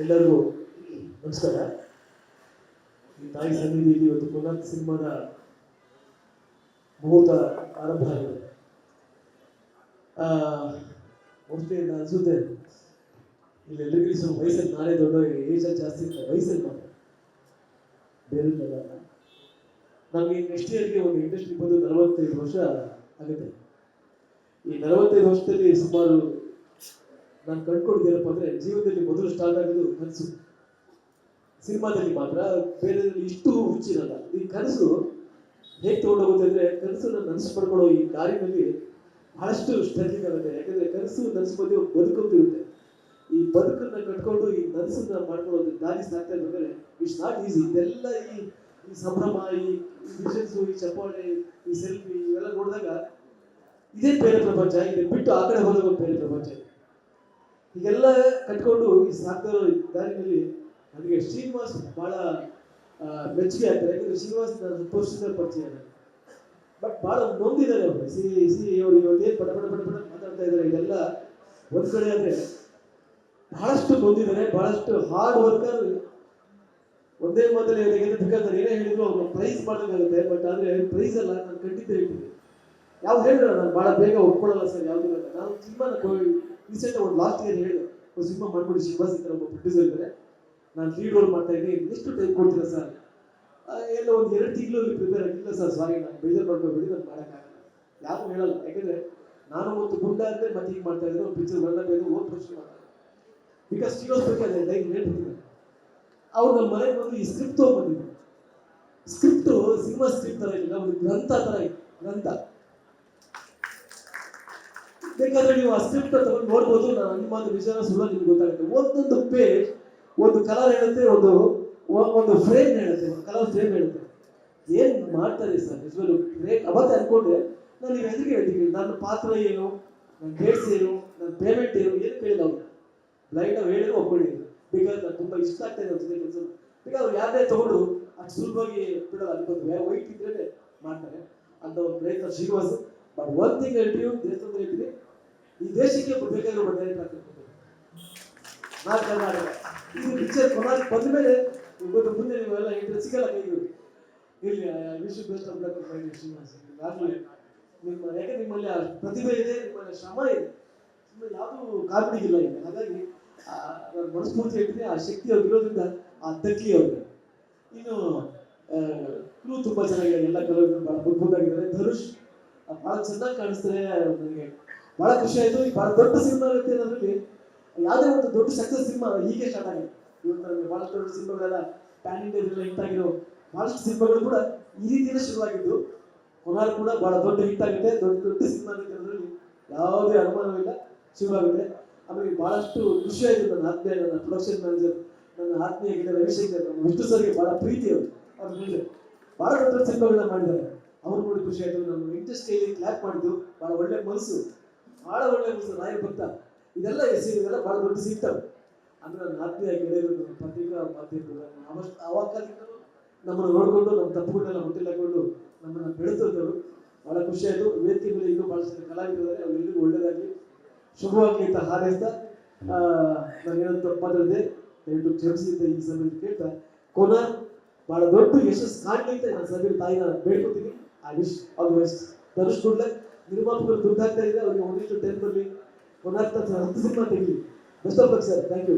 ಎಲ್ಲರಿಗೂ ನಮಸ್ಕಾರ. ಈ ತಾಯಿ ಸನ್ನಿಧಿಯಲ್ಲಿ ಇವತ್ತು ಪುನಃ ಸಿನಿಮಾದ ಮುಹೂರ್ತ ಆರಂಭ ಆಗಿದೆ. ಮೋಸ್ಟ್ಲಿ ಅನಿಸುತ್ತೆ. ಇಲ್ಲಿ ಎಲ್ಲರಿಗೂ ಸ್ವಲ್ಪ ವಯಸ್ಸಲ್ಲಿ ನಾಳೆ ದೊಡ್ಡ ಏಜ್ ಜಾಸ್ತಿ ಇರ್ತದೆ ವಯಸ್ಸಲ್ಲಿ ಮಾತ್ರ. ಬೇರೆ ನಮಗೆ ನೆಕ್ಸ್ಟ್ ಇಯರ್ಗೆ ಒಂದು ಇಂಡಸ್ಟ್ರಿ ಬಂದು ನಲವತ್ತೈದು ವರ್ಷ ಆಗುತ್ತೆ. ಈ ನಲವತ್ತೈದು ವರ್ಷದಲ್ಲಿ ಸುಮಾರು ನಾನು ಕಂಡ್ಕೊಂಡಿದ್ದೇನಪ್ಪ ಅಂದ್ರೆ ಜೀವನದಲ್ಲಿ ಮೊದಲು ಸ್ಟಾರ್ಟ್ ಆಗೋದು ಕನಸು. ಸಿನಿಮಾದಲ್ಲಿ ಮಾತ್ರ ಬೇರೆದಲ್ಲಿ ಇಷ್ಟು ಹುಚ್ಚಿರಲ್ಲ ಈ ಕನಸು ಹೇಗೆ ತಗೊಂಡೋಗುತ್ತೆ ಅಂದರೆ ಕನಸನ್ನು ನನಸು ಪಡ್ಕೊಳ್ಳೋ ಈ ದಾರಿನಲ್ಲಿ ಬಹಳಷ್ಟು ಸ್ಟ್ರಗ್ಲಿಂಗ್ ಆಗುತ್ತೆ ಯಾಕಂದ್ರೆ ಕನಸು ನನಸು ಮಧ್ಯೆ ಒಂದು ಬದುಕಂತೂ ಇರುತ್ತೆ. ಈ ಬದುಕನ್ನ ಕಟ್ಕೊಂಡು ಈ ನನಸನ್ನ ಮಾಡ್ಕೊಳ್ಳೋದು ದಾರಿ ಸಾಕ್ತಾ ಇರ್ಬೇಕಾದ್ರೆ ಇಟ್ಸ್ ನಾಟ್ ಈಸಿ ಇದೆಲ್ಲ ಈ ಈ ಸಂಭ್ರಮ, ಈ ವಿಷನ್ಸು ಈ ಚಪ್ಪಾಳೆ, ಈ ಸೆಲ್ಫಿ ಇವೆಲ್ಲ ನೋಡಿದಾಗ ಇದೇ ಬೇರೆ ಪ್ರಪಂಚ ಇದೆ ಬಿಟ್ಟು ಆ ಕಡೆ ಹೋದಾಗ ಬೇರೆ ಪ್ರಪಂಚ ಇದೆ. ಹೀಗೆಲ್ಲ ಕಟ್ಕೊಂಡು ಈ ಸಾಕ್ತಾ ಇರೋ ಈ ದಾರಿನಲ್ಲಿ ನನಗೆ ಶ್ರೀನಿವಾಸ್ ಬಹಳ ಮೆಚ್ಚುಗೆ ಆಗ್ತಾರೆ. ಯಾಕಂದ್ರೆ ಶ್ರೀನಿವಾಸ್ ನಾನು ಹತ್ತು ವರ್ಷದಿಂದ ಪರಿಚಯ ಬಟ್ ಬಹಳ ನೊಂದಿದ್ದಾರೆ ಅವರು. ಸಿ ಸಿ ಅವರು ಇವತ್ತೇನು ಪಟ ಪಟ ಪಟ ಪಟ ಮಾತಾಡ್ತಾ ಇದ್ದಾರೆ, ಇದೆಲ್ಲ ಒಂದ್ ಕಡೆ ಆದ್ರೆ ಬಹಳಷ್ಟು ನೊಂದಿದ್ದಾರೆ, ಬಹಳಷ್ಟು ಹಾರ್ಡ್ ವರ್ಕರ್ ಒಂದೇ ನಾನು ಏನೇ ಹೇಳಿದ್ರು ಅವ್ರು ಪ್ರೈಸ್ ಮಾಡೋಕ್ಕಾಗುತ್ತೆ ಬಟ್ ಆದ್ರೆ ಪ್ರೈಸ್ ಅಲ್ಲ, ನಾನು ಖಂಡಿತ ಹೇಳ್ತೀನಿ. ಯಾವ್ದು ಹೇಳಿದ್ರೆ ನಾನು ಬಹಳ ಬೇಗ ಒಪ್ಕೊಳ್ಳಲ್ಲ ಸರ್, ಯಾವ್ದು ಅಂತ. ನಾನು ಸಿನಿಮಾನ ರೀಸೆಂಟ್ ಒಂದು ಲಾಸ್ಟ್ ಇಯರ್ ಹೇಳಿದ್ರು ಒಂದು ಸಿನಿಮಾ ಮಾಡ್ಕೊಡಿ ಶ್ರೀನಿವಾಸ್ ಅಂತ ಒಬ್ಬ ಪ್ರೊಡ್ಯೂಸರ್ ಇದ್ದಾರೆ ನಾನು ಲೀಡ್ ರೋಲ್ ಮಾಡ್ತಾ ಇದ್ದೀನಿ. ಎಷ್ಟು ಟೈಮ್ ಕೊಡ್ತೀರಾ ಸರ್? ಎಲ್ಲ ಒಂದು ಎರಡು ತಿಂಗಳಲ್ಲಿ ಪ್ರಿಪೇರ್ ಆಗಿಲ್ಲ ಸರ್ ಸಾರಿ ನಾನು ಬೇಜಾರು ಮಾಡ್ಕೊಬೇಡಿ ನಾನು ಮಾಡೋಕ್ಕಾಗಲ್ಲ ಯಾರು ಹೇಳಲ್ಲ. ಯಾಕಂದ್ರೆ ನಾನು ಒಂದು ಗುಂಡ ಅಂದರೆ ಮತ್ತೆ ಈಗ ಮಾಡ್ತಾ ಇದ್ದೀನಿ ಒಂದು ಪಿಕ್ಚರ್ ಬರಬೇಕು ಓದ್ ಪ್ರಶ್ನೆ ಮಾಡ್ತಾರೆ ಬಿಕಾಸ್ ಶ್ರೀನಿವಾಸ್ ಅದೇ ಲೈಕ್ ಹೇಳ್ತಿದ್ದೀನಿ ಅವ್ರು ನಮ್ಮ ಮನೆಗೆ ಬಂದು ಈ ಸ್ಕ್ರಿಪ್ಟ್ ತೊಗೊಂಡ್ಬಂದಿದ್ರು. ಸ್ಕ್ರಿಪ್ಟು ಸಿನಿಮಾ ಸ್ಕ್ರಿಪ್ಟ್ ತರ ಇಲ್ಲ, ಒಂದು ಗ್ರಂಥ ತರ ಇದೆ, ಗ್ರಂಥ. ಬೇಕಾದ್ರೆ ನೀವು ಆ ಸ್ಕ್ರಿಪ್ಟ್ ತಗೊಂಡು ನೋಡ್ಬೋದು. ನಾನು ನಿಮ್ಮ ವಿಚಾರ ಸುಳ್ಳ ನಿಮ್ಗೆ ಗೊತ್ತಾಗುತ್ತೆ. ಒಂದೊಂದು ಪೇಜ್ ಒಂದು ಕಲರ್ ಹೇಳುತ್ತೆ, ಒಂದು ಒಂದು ಫ್ರೇಮ್ ಹೇಳುತ್ತೆ, ಒಂದು ಕಲರ್ ಫ್ರೇಮ್ ಹೇಳುತ್ತೆ. ಏನ್ ಮಾಡ್ತಾರೆ ಸರ್? ನಿಜವಾಗ್ಲು ಗ್ರೇಟ್ ಅವತ್ತೆ ಅನ್ಕೊಂಡ್ರೆ ನಾನು ನೀವು ಎದುರಿಗೆ ಹೇಳ್ತೀನಿ? ನನ್ನ ಪಾತ್ರ ಏನು? ನನ್ನ ಡೇಟ್ಸ್ ಏನು? ನನ್ನ ಪೇಮೆಂಟ್ ಏನು? ಏನು ಕೇಳಿಲ್ಲ ಅವ್ರು. ಲೈಟ್ ನಾವು ಹೇಳಿದ್ರು ಒಪ್ಕೊಂಡಿದ್ರು ಬಿಕಾಸ್ ನಾನು ತುಂಬಾ ಇಷ್ಟ ಆಗ್ತಾ ಇದೆ ಅವ್ರ ಕೆಲಸ ಬಿಕಾಸ್ ಅವ್ರು ಯಾರೇ ತಗೊಂಡು ಅಷ್ಟು ಸುಲಭವಾಗಿ ಬಿಡೋದು ಅನ್ಕೊಂಡ್ರೆ. ವೈಟ್ ಇದ್ರೆ ಮಾಡ್ತಾರೆ. ಅಂತ ಒಂದು ಪ್ರಯತ್ನ ಶ್ರೀನಿವಾಸ್. ಬಟ್ ಒನ್ ಥಿಂಗ್ ಹೇಳ್ತೀವಿ ದೇಶದಲ್ಲಿ ಹೇಳ್ತೀವಿ ಈ ದೇಶಕ್ಕೆ ಬೇಕಾಗಿರೋ ಆಗ್ಬೇಕು ನಾನ್ ಕರ್ನಾಟಕ ಇದು ಪಿಕ್ಚರ್ ಕೊನಾಕ್ ಬಂದ ಮೇಲೆ ಇವತ್ತು ಮುಂದೆ ನೀವೆಲ್ಲ ಇಂಟ್ರೆಸ್ಟ್ ಸಿಗಲ್ಲ ಕೈಗೆ ಇಲ್ಲಿ ವಿಶ್ವ ಬೆಸ್ಟ್ ಆಫ್ ಲಕ್ ಆಗಲಿ ನಿಮ್ಮ, ಯಾಕೆ ನಿಮ್ಮಲ್ಲಿ ಆ ಪ್ರತಿಭೆ ಇದೆ, ನಿಮ್ಮಲ್ಲಿ ಶ್ರಮ ಇದೆ? ಸುಮ್ಮನೆ ಯಾವುದು ಕಾಮಿಡಿ ಇಲ್ಲ ಹಾಗಾಗಿ ನಾನು ಮನಸ್ಫೂರ್ತಿ ಹೇಳ್ತೀನಿ, ಆ ಶಕ್ತಿ ಅವ್ರು ಇರೋದ್ರಿಂದ ಆ ತಕ್ಕಿ ಅವ್ರಿಗೆ ಇನ್ನು ಕ್ರೂ ತುಂಬಾ ಚೆನ್ನಾಗಿದೆ. ಎಲ್ಲ ಕಲರ್ ಅದ್ಭುತ ಅದ್ಭುತವಾಗಿದ್ದಾರೆ. ಧನುಷ್ ಬಹಳ ಚೆನ್ನಾಗಿ ಕಾಣಿಸ್ತಾರೆ. ನನಗೆ ಬಹಳ ಖುಷಿ ಆಯ್ತು. ಈ ಬಹಳ ದೊಡ್ಡ ಸಿನಿಮಾ ಇರುತ್ತೆ ಅನ್ನೋದ್ರಲ್ಲಿ ಯಾವುದೇ ಒಂದು ದೊಡ್ಡ ಸಕ್ಸಸ್ ಸಿನಿಮಾ ಹೀಗೆ ಸ್ಟಾರ್ಟ್ ಆಗಿದೆ. ಇವತ್ತು ನಮಗೆ ಬಹಳ ದೊಡ್ಡ ಸಿನಿಮಾಗಳೆಲ್ಲ ಪ್ಯಾನ್ ಇಂಡಿಯಾದೆಲ್ಲ ಹಿಟ್ ಆಗಿರೋ ಬಹಳಷ್ಟು ಸಿನಿಮಾಗಳು ಕೂಡ ಈ ರೀತಿಯೇ ಶುರುವಾಗಿದ್ದು. ಕೊನಾರ್ ಕೂಡ ಬಹಳ ದೊಡ್ಡ ಹಿಟ್ ಆಗಿದೆ ದೊಡ್ಡ ದೊಡ್ಡ ಸಿನಿಮಾ ಆಗುತ್ತೆ ಅನ್ನೋದ್ರಲ್ಲಿ ಯಾವುದೇ ಅನುಮಾನವಿಲ್ಲ ಶುರುವಾಗುತ್ತೆ ಆಮೇಲೆ ಬಹಳಷ್ಟು ಖುಷಿ ಆಯ್ತು ನನ್ನ ಆತ್ಮೀಯ, ನನ್ನ ಪ್ರೊಡಕ್ಷನ್ ಮ್ಯಾನೇಜರ್ ನನ್ನ ಆತ್ಮೀಯ ಗಿಡ ರವಿಶಂಕರ್. ನಮ್ಮ ವಿಷ್ಣು ಸರ್ಗೆ ಬಹಳ ಪ್ರೀತಿ ಅವರು. ಅವ್ರ ಮೇಲೆ ಬಹಳ ದೊಡ್ಡ ಸಿನಿಮಾಗಳನ್ನ ಮಾಡಿದ್ದಾರೆ. ಅವ್ರು ನೋಡಿ ಖುಷಿ ಆಯ್ತು. ನಮ್ಮ ಇಂಟ್ರೆಸ್ಟ್ ಕೈಲಿ ಕ್ಲಾಪ್ ಮಾಡಿದ್ದು. ಬಹಳ ಒಳ್ಳೆ ಮನಸ್ಸು. ಬಹಳ ಒಳ್ಳೆ ಮನಸ್ಸು ರಾಯಭಕ್ತ ಇದೆಲ್ಲ ಎಸಿ ಇದೆಲ್ಲ ಬಹಳ ದೊಡ್ಡ ಸಿಗ್ತವೆ ಅಂದ್ರೆ ನನ್ನ ಆತ್ಮೀಯ ಗೆಳೆಯರು ನನ್ನ ಪತ್ರಿಕಾ ಮಾಧ್ಯಮಗಳು ಅವಷ್ಟು ಕಾಲದಿಂದಲೂ ನಮ್ಮನ್ನು ನೋಡಿಕೊಂಡು ನಮ್ಮ ತಪ್ಪುಗಳನ್ನೆಲ್ಲ ಹುಟ್ಟಿಲ್ಲಕೊಂಡು ನಮ್ಮನ್ನ ಬೆಳೆತಿರ್ತಾರೆ ಬಹಳ ಖುಷಿ ಆಯ್ತು. ವೇದಿಕೆಗಳು ಇನ್ನೂ ಬಹಳಷ್ಟು ಕಲಾವಿದರೆ ಅವರೆಲ್ಲರಿಗೂ ಒಳ್ಳೆಯದಾಗಿ ಶುಭವಾಗಿ ಅಂತ ಹಾರೈಸ್ತಾ ಆ, ನಾನೇನಂತ ತಪ್ಪು ಮಾತಾಡಿದೆ. ದಯವಿಟ್ಟು ಕ್ಷಮಿಸಿದ್ದೆ ಈ ಸಭೆಯಲ್ಲಿ ಕೇಳ್ತಾ. ಕೊನ ಬಹಳ ದೊಡ್ಡ ಯಶಸ್ಸು ಕಾಣಲಿ ಅಂತ ನಾನು ಸಭೆಯಲ್ಲಿ ತಾಯಿನ ಬೇಡ್ಕೊತೀನಿ. I wish all the luck ನಿರ್ಮಾಪಕರು ದುಡ್ಡು ಹಾಕ್ತಾ ಇದ್ರೆ ಅವರಿಗೆ ಒಂದಿಷ್ಟು ಟೈಮ್ ಬರಲಿ ಕೋನಾರ್ ಹತ್ತು cinema ತೆಗಲಿ best of luck sir thank you